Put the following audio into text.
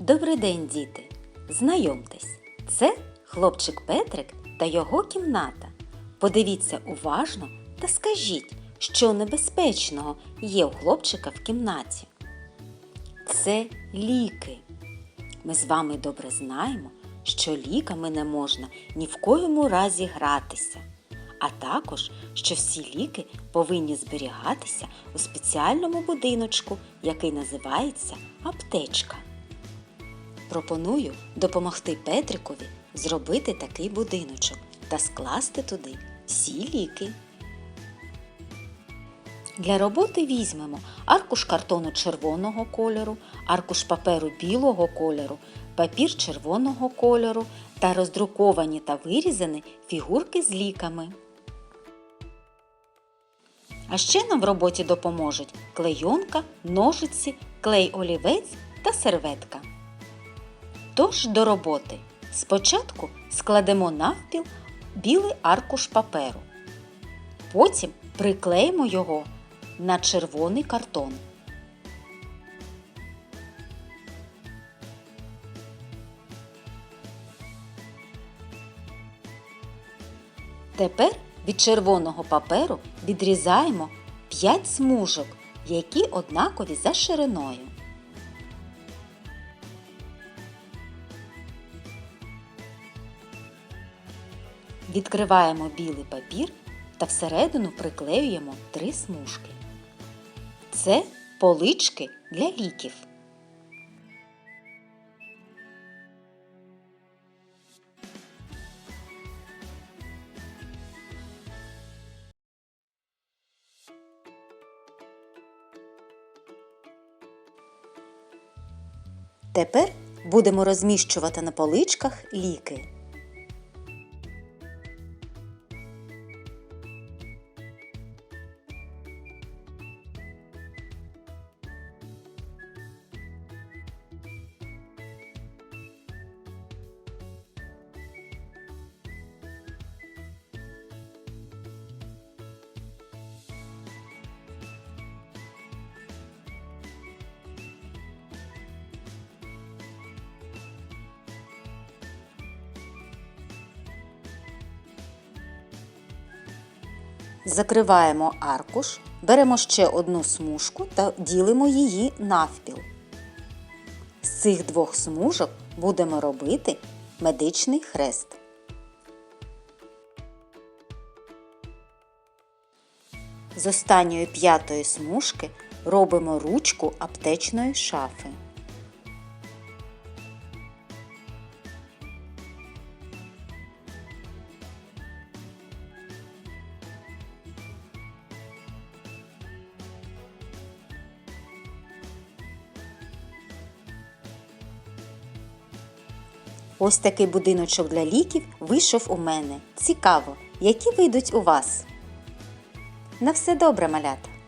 Добрий день, діти! Знайомтесь, це хлопчик Петрик та його кімната. Подивіться уважно та скажіть, що небезпечного є у хлопчика в кімнаті. Це ліки. Ми з вами добре знаємо, що ліками не можна ні в коєму разі гратися, а також, що всі ліки повинні зберігатися у спеціальному будиночку, який називається аптечка. Пропоную допомогти Петрикові зробити такий будиночок та скласти туди всі ліки. Для роботи візьмемо аркуш картону червоного кольору, аркуш паперу білого кольору, папір червоного кольору та роздруковані та вирізані фігурки з ліками. А ще нам в роботі допоможуть клейонка, ножиці, клей олівець та серветка. Тож до роботи. Спочатку складемо навпіл білий аркуш паперу. Потім приклеїмо його на червоний картон. Тепер від червоного паперу відрізаємо 5 смужок, які однакові за шириною. Відкриваємо білий папір та всередину приклеюємо три смужки. Це полички для ліків. Тепер будемо розміщувати на поличках ліки. Закриваємо аркуш, беремо ще одну смужку та ділимо її навпіл. З цих двох смужок будемо робити медичний хрест. З останньої п'ятої смужки робимо ручку аптечної шафи. Ось такий будиночок для ліків вийшов у мене. Цікаво, які вийдуть у вас. На все добре, малята!